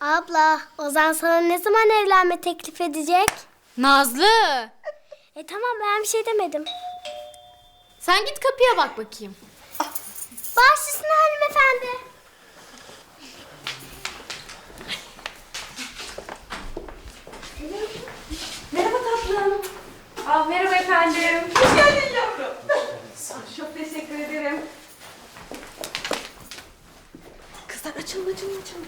Abla, Ozan sana ne zaman evlenme teklif edecek? Nazlı! E tamam ben bir şey demedim. Sen git kapıya bak bakayım. Baş üstüne hanımefendi. Merhaba tatlım. Aa, merhaba efendim. Hoş geldin yavrum. Çok teşekkür ederim. Kızlar açılın açılın açılın.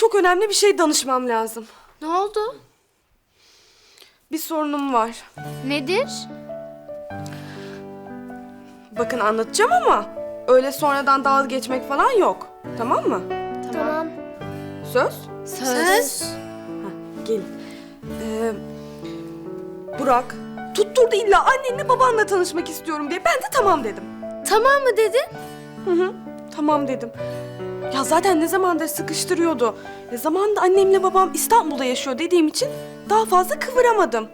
Çok önemli bir şey danışmam lazım. Ne oldu? Bir sorunum var. Nedir? Bakın anlatacağım ama öyle sonradan dalga geçmek falan yok. Tamam mı? Tamam. Söz? Söz. Gelin. Ee, Burak tutturdu illa annenle babanla tanışmak istiyorum diye. Ben de tamam dedim. Tamam mı dedin? Hı hı, tamam dedim. Ya zaten ne zamandır sıkıştırıyordu. Ne zamanında annemle babam İstanbul'da yaşıyor dediğim için daha fazla kıvıramadım.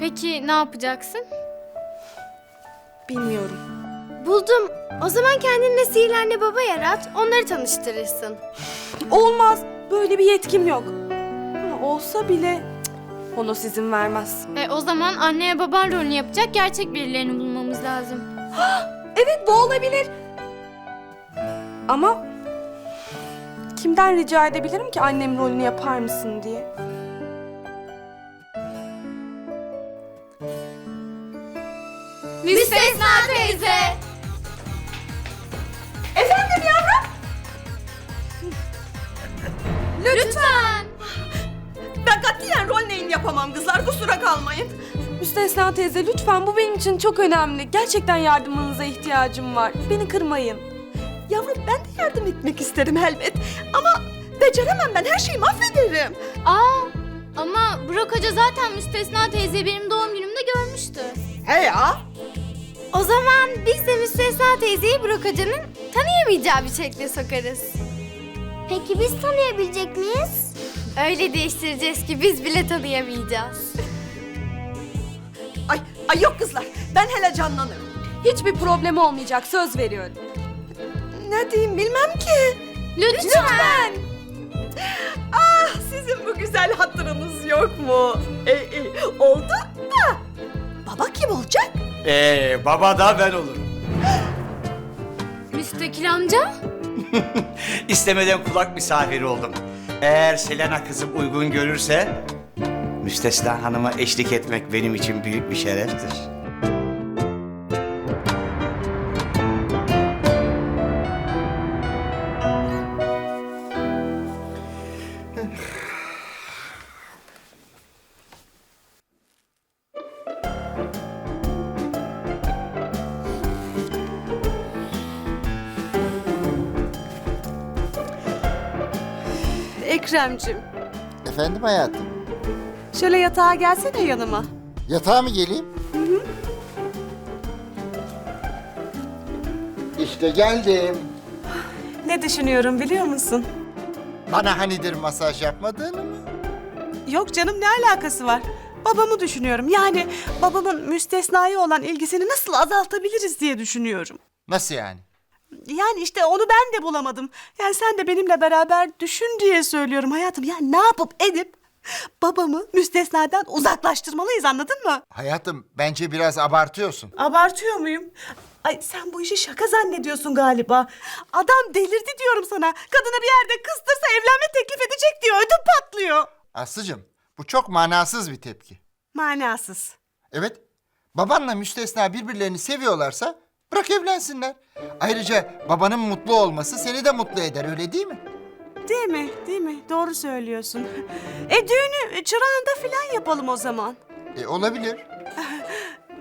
Peki ne yapacaksın? Bilmiyorum. Buldum. O zaman kendinle sihirli anne baba yarat. Onları tanıştırırsın. Olmaz. Böyle bir yetkim yok. Ha, olsa bile cık, onu sizin vermez. E, o zaman anneye baban rolünü yapacak gerçek birilerini bulmamız lazım. Evet bu olabilir. Ama kimden rica edebilirim ki annem rolünü yapar mısın diye? Müstesna teyze! Efendim yavrum? Lütfen! Ben katiyen rol neyin yapamam kızlar kusura kalmayın. Müstesna teyze lütfen bu benim için çok önemli. Gerçekten yardımınıza ihtiyacım var. Beni kırmayın. Yavrum ben de yardım etmek isterim elbet. Ama beceremem ben her şeyi mahvederim. Aa, ama Burak Hoca zaten Müstesna teyzeyi benim doğum günümde görmüştü. He ya. O zaman biz de Müstesna teyzeyi Burak Hoca'nın tanıyamayacağı bir şekle sokarız. Peki biz tanıyabilecek miyiz? Öyle değiştireceğiz ki biz bile tanıyamayacağız. Ay, ay yok kızlar ben hele canlanırım. Hiçbir problem olmayacak söz veriyorum. Ne diyeyim bilmem ki. Lütfen! Ah sizin bu güzel hatırınız yok mu? E, e, oldu da. Baba kim olacak? Ee, baba da ben olurum. Müstakil amca? İstemeden kulak misafiri oldum. Eğer Selena kızım uygun görürse... ...Müstesna Hanım'a eşlik etmek benim için büyük bir şereftir. Ekrem'cim Efendim hayatım. şöyle yatağa gelsene yanıma. Yatağa mı geleyim? İşte geldim. Ne düşünüyorum biliyor musun? Bana hanidir masaj yapmadığını mı? Yok canım ne alakası var? Babamı düşünüyorum. Yani babamın müstesnaya olan ilgisini nasıl azaltabiliriz diye düşünüyorum. Nasıl yani? Yani işte onu ben de bulamadım. Yani sen de benimle beraber düşün diye söylüyorum hayatım. Yani ne yapıp edip babamı müstesnadan uzaklaştırmalıyız anladın mı? Hayatım bence biraz abartıyorsun. Abartıyor muyum? Ay sen bu işi şaka zannediyorsun galiba. Adam delirdi diyorum sana. Kadını bir yerde kıstırsa evlenme teklif edecek diyor. Ödüm patlıyor. Aslıcığım bu çok manasız bir tepki. Manasız. Evet babanla müstesna birbirlerini seviyorlarsa bırak evlensinler. Ayrıca babanın mutlu olması seni de mutlu eder öyle değil mi? Değil mi? Değil mi? Doğru söylüyorsun. E düğünü çırağında falan yapalım o zaman. E olabilir.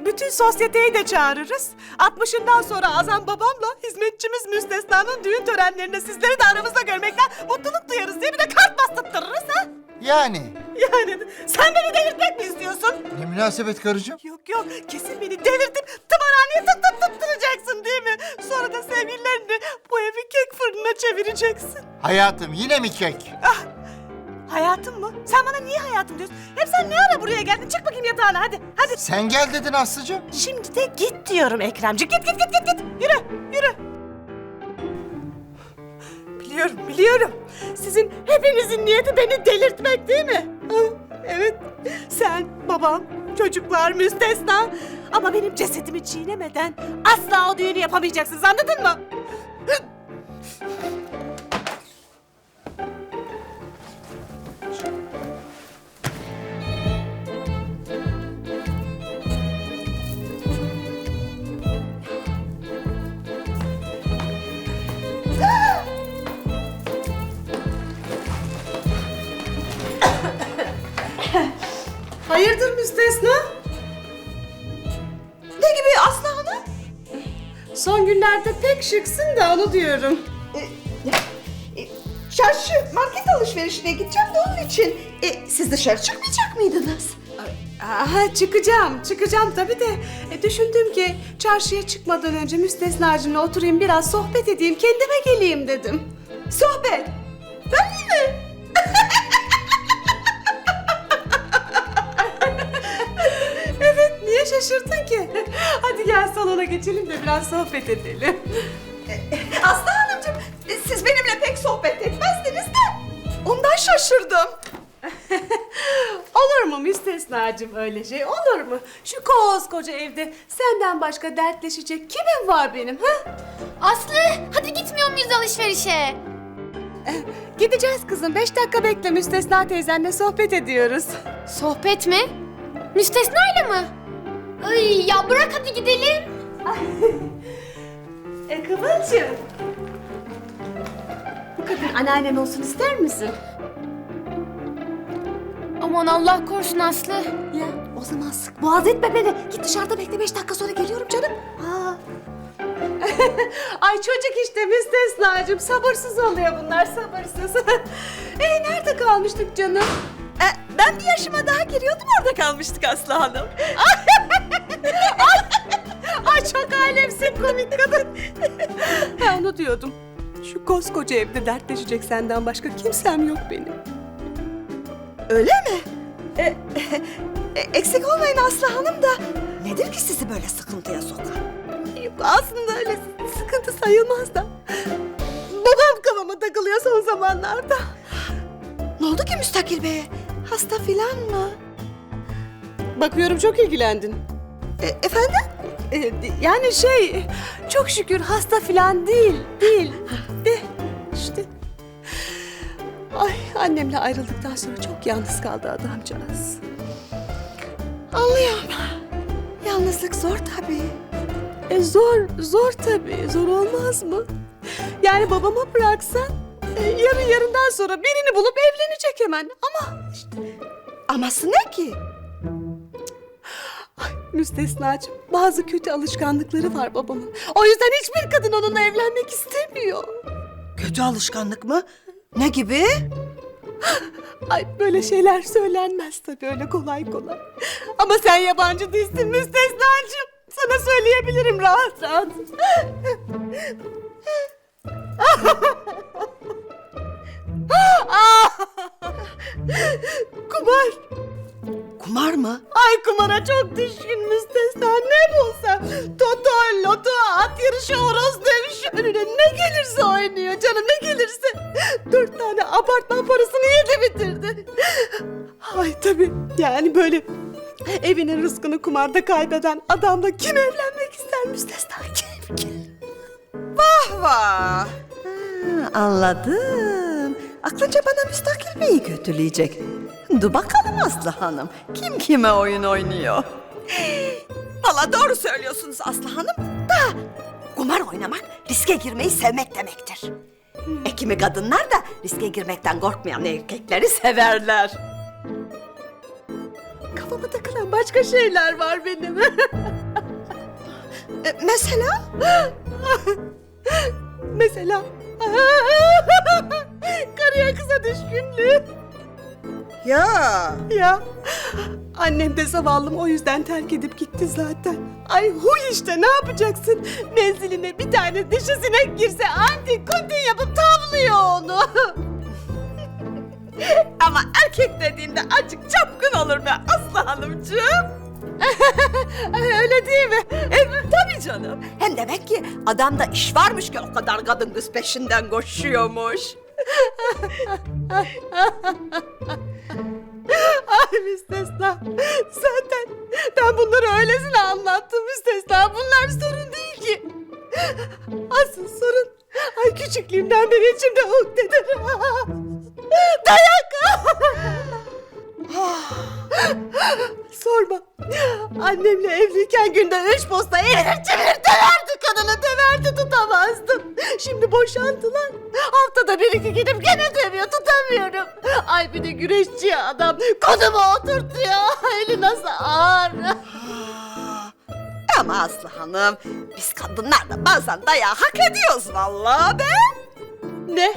Bütün sosyeteyi de çağırırız. 60'ından sonra Azam babamla hizmetçimiz Müstesna'nın düğün törenlerinde sizleri de aramızda görmekten mutluluk duyarız diye bir de kart bastırtırırız ha. Yani. Yani sen beni delirtmek mi istiyorsun? Ne münasebet karıcığım? Yok yok kesin beni delirtip tımarhaneye Hayatım yine mi kek? Hayatım mı? Sen bana niye hayatım diyorsun? Hem sen ne ara buraya geldin? Çık bakayım yatağına hadi. Hadi. Sen gel dedin Aslıcığım. Şimdi de git diyorum Ekremci. Git git git git git. Yürü yürü. Biliyorum, biliyorum. Sizin hepinizin niyeti beni delirtmek değil mi? Ah, Evet, sen, babam, çocuklar müstesna. Ama benim cesedimi çiğnemeden asla o düğünü yapamayacaksınız anladın mı? Hayırdır müstesna? Ne gibi Aslı Hanım? Son günlerde pek şıksın da onu diyorum. E, Çarşı, market alışverişine gideceğim de onun için. E, siz dışarı çıkmayacak mıydınız? Aha çıkacağım, çıkacağım tabii de e, düşündüm ki çarşıya çıkmadan önce müstesnacımla oturayım biraz sohbet edeyim, kendime geleyim dedim. Sohbet. Benimle mi? Şaşırdın ki? Hadi gel salona geçelim de biraz sohbet edelim. Aslı Hanımcığım, siz benimle pek sohbet etmezdiniz de. Ondan şaşırdım. Olur mu müstesnacığım öyle şey, olur mu? Şu koskoca evde senden başka dertleşecek kimim var benim, ha? Aslı hadi gitmiyor muyuz alışverişe? Gideceğiz kızım, beş dakika bekle müstesna teyzenle sohbet ediyoruz. Sohbet mi? Müstesnayla mı? Ay ya bırak hadi gidelim. E Kıvılcım. Bu kadar anneannen olsun ister misin? Aman Allah korusun Aslı. Ya o zaman sık boğaz etme beni. Git dışarıda bekle beş dakika sonra geliyorum canım. Aa. Ay çocuk işte müstesnacığım. Sabırsız oluyor bunlar sabırsız. e nerede kalmıştık canım? E, ben bir yaşıma daha giriyordum orada kalmıştık Aslı Hanım. Ay çok alemsin komik kadın. ha onu diyordum. Şu koskoca evde dertleşecek senden başka kimsem yok benim. Öyle mi? E, e, eksik olmayın Aslı Hanım da. Nedir ki sizi böyle sıkıntıya sokan? Yok, aslında öyle sıkıntı sayılmaz da. Babam kafama takılıyor son zamanlarda. Ne oldu ki Müstakil Bey'e? Hasta filan mı? Bakıyorum çok ilgilendin. E, efendim? Ee, yani şey, çok şükür hasta falan değil, değil. De işte. Ay annemle ayrıldıktan sonra çok yalnız kaldı adamcağız. Anlıyorum. Yalnızlık zor tabii. E zor, zor tabii. Zor olmaz mı? Yani babama bıraksan e, yarın yarından sonra birini bulup evlenecek hemen. Ama işte Aması ne ki? Müstesnacığım bazı kötü alışkanlıkları var babamın. O yüzden hiçbir kadın onunla evlenmek istemiyor. Kötü alışkanlık mı? Ne gibi? Ay böyle şeyler söylenmez tabii öyle kolay kolay. Ama sen yabancı değilsin müstesnacığım. Sana söyleyebilirim rahat rahat. Kumar. Kumar mı? Ay kumara çok düşkün müstesna. Ne bulsa. Toto, loto, at yarışı, horoz dövüşü. Önüne ne gelirse oynuyor canım ne gelirse. Dört tane apartman parasını yedi bitirdi. Ay tabii yani böyle evinin rızkını kumarda kaybeden adamla kim evlenmek ister müstesna kim kim? Vah vah. Ha, anladım. Aklınca bana müstakil beyi kötüleyecek. Dur bakalım Aslı Hanım. Kim kime oyun oynuyor? Valla doğru söylüyorsunuz Aslı Hanım. Da kumar oynamak riske girmeyi sevmek demektir. E kimi kadınlar da riske girmekten korkmayan erkekleri severler. Kafama takılan başka şeyler var benim. E, mesela? Mesela karıya kıza düşkünlüğü. Ya. Ya annem de zavallım o yüzden terk edip gitti zaten. Ay huy işte ne yapacaksın? Menziline bir tane dişi sinek girse anti kunti yapıp tavlıyor onu. Ama erkek dediğinde acık çapkın olur be Aslı Hanımcığım. Öyle değil mi? E, tabii canım. Hem demek ki adamda iş varmış ki o kadar kadın kız peşinden koşuyormuş. Ay müstesna. Zaten ben bunları öylesine anlattım müstesna. Bunlar sorun değil ki. Asıl sorun ay küçüklüğümden beri içimde ukdedir. Dayak! Sorma. Annemle evliyken günde üç posta eğilir çevirir döverdi kadını döverdi tutamazdım. Şimdi boşandılar. Haftada bir iki gidip gene dövüyor tutamıyorum. Ay bir de güreşçi adam kodumu oturtuyor. Eli nasıl ağır. Ama Aslı Hanım biz kadınlar da bazen dayağı hak ediyoruz vallahi be. Ne?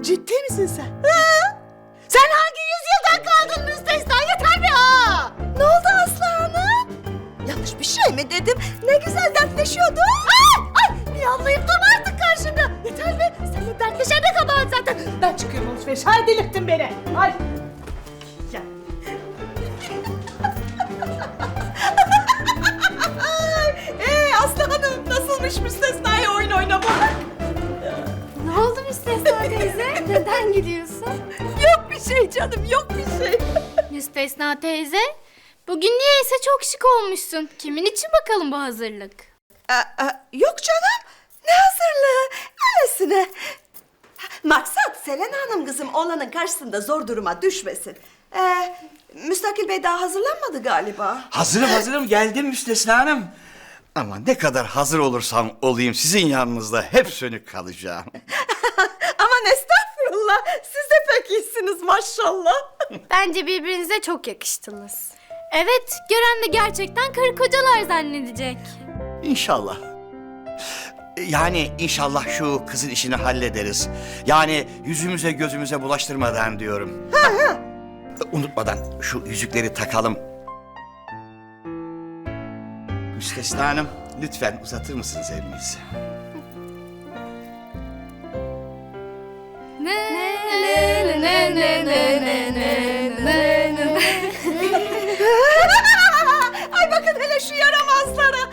Ciddi misin sen? Ha? Sen hangi yüzyıldan kaldın bir şey mi dedim? Ne güzel dertleşiyorduk. Ay, ay miyavlayıp durma artık karşımda. Yeter be seninle dertleşen de kabahat zaten. Ben çıkıyorum alışveriş. Hay delirttin beni. Ay. Ya. Ee Aslı Hanım nasılmış müstesnaya oyun oynamak? Ne oldu Müstesna teyze? Neden gidiyorsun? Yok bir şey canım yok bir şey. Müstesna teyze, bugün niyeyse çok şık olmuşsun. Kimin için bakalım bu hazırlık? Aa, aa, yok canım ne hazırlığı öylesine. Maksat Selena Hanım kızım oğlanın karşısında zor duruma düşmesin. Ee, Müstakil Bey daha hazırlanmadı galiba. Hazırım hazırım geldim Müstesna Hanım. Ama ne kadar hazır olursam olayım sizin yanınızda hep sönük kalacağım. Aman estağfurullah siz de pek iyisiniz maşallah. Bence birbirinize çok yakıştınız. Evet, gören de gerçekten karı kocalar zannedecek. İnşallah. Yani inşallah şu kızın işini hallederiz. Yani yüzümüze gözümüze bulaştırmadan diyorum. Unutmadan şu yüzükleri takalım. Müstesna Hanım lütfen uzatır mısınız elinizi? Ne ne ne ne ne ne ne Ay bakın hele şu yaramazlara.